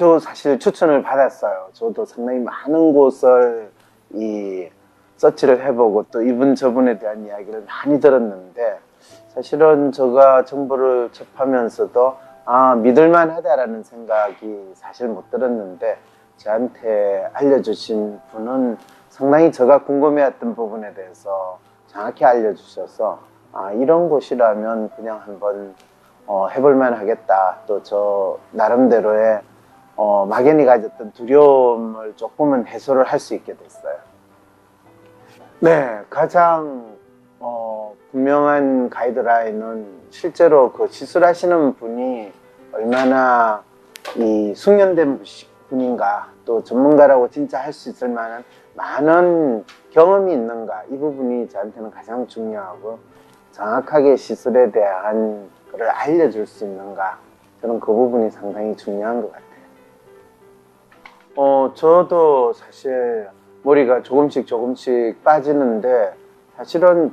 저 사실 추천을 받았어요. 저도 상당히 많은 곳을 이 서치를 해보고 또 이분 저분에 대한 이야기를 많이 들었는데 사실은 제가 정보를 접하면서도 아 믿을만 하다라는 생각이 사실 못 들었는데 저한테 알려주신 분은 상당히 제가 궁금해했던 부분에 대해서 정확히 알려주셔서 아 이런 곳이라면 그냥 한번 어, 해볼만 하겠다. 또 저 나름대로의 어, 막연히 가졌던 두려움을 조금은 해소를 할 수 있게 됐어요. 네, 가장 어, 분명한 가이드라인은 실제로 그 시술하시는 분이 얼마나 이 숙련된 분인가 또 전문가라고 진짜 할 수 있을 만한 많은 경험이 있는가 이 부분이 저한테는 가장 중요하고 정확하게 시술에 대한 것을 알려줄 수 있는가 저는 그 부분이 상당히 중요한 것 같아요. 어, 저도 사실 머리가 조금씩 조금씩 빠지는데 사실은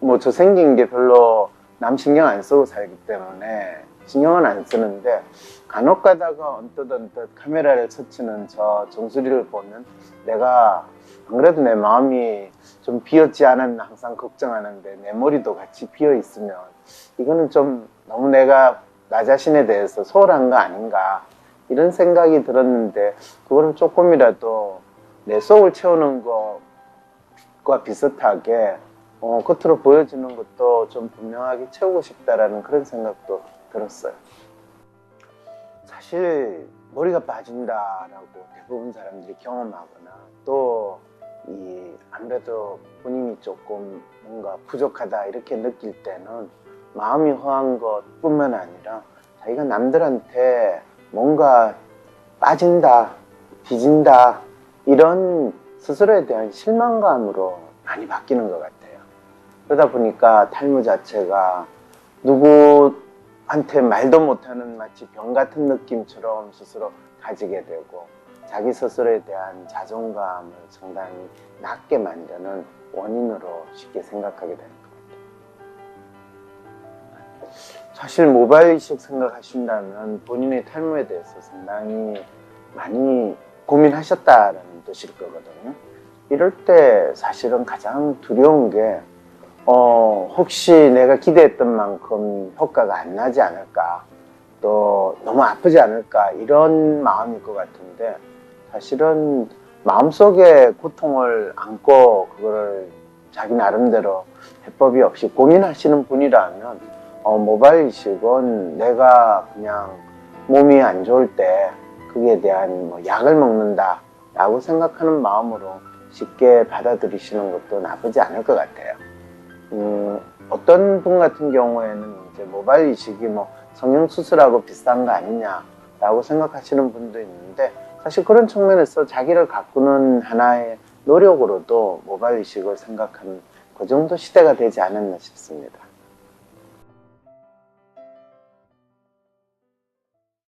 뭐 저 생긴 게 별로 남 신경 안 쓰고 살기 때문에 신경은 안 쓰는데 간혹 가다가 언뜻 언뜻 카메라를 스치는 저 정수리를 보면 내가 안 그래도 내 마음이 좀 비었지 않았나 항상 걱정하는데 내 머리도 같이 비어 있으면 이거는 좀 너무 내가 나 자신에 대해서 소홀한 거 아닌가 이런 생각이 들었는데 그거를 조금이라도 내 속을 채우는 것과 비슷하게 어, 겉으로 보여주는 것도 좀 분명하게 채우고 싶다라는 그런 생각도 들었어요. 사실 머리가 빠진다라고 대부분 사람들이 경험하거나 또 이 아무래도 본인이 조금 뭔가 부족하다 이렇게 느낄 때는 마음이 허한 것뿐만 아니라 자기가 남들한테 뭔가 빠진다, 뒤진다 이런 스스로에 대한 실망감으로 많이 바뀌는 것 같아요. 그러다 보니까 탈모 자체가 누구한테 말도 못하는 마치 병 같은 느낌처럼 스스로 가지게 되고 자기 스스로에 대한 자존감을 상당히 낮게 만드는 원인으로 쉽게 생각하게 같아요. 사실 모바일 이식 생각하신다면 본인의 탈모에 대해서 상당히 많이 고민하셨다라는 뜻일 거거든요. 이럴 때 사실은 가장 두려운 게 어, 혹시 내가 기대했던 만큼 효과가 안 나지 않을까 또 너무 아프지 않을까 이런 마음일 것 같은데 사실은 마음속에 고통을 안고 그거를 자기 나름대로 해법이 없이 고민하시는 분이라면 어, 모바일 이식은 내가 그냥 몸이 안 좋을 때 그에 대한 뭐 약을 먹는다 라고 생각하는 마음으로 쉽게 받아들이시는 것도 나쁘지 않을 것 같아요. 음, 어떤 분 같은 경우에는 이제 모바일 이식이 뭐 성형 수술하고 비슷한 거 아니냐라고 생각하시는 분도 있는데 사실 그런 측면에서 자기를 가꾸는 하나의 노력으로도 모바일 이식을 생각하는 그 정도 시대가 되지 않았나 싶습니다.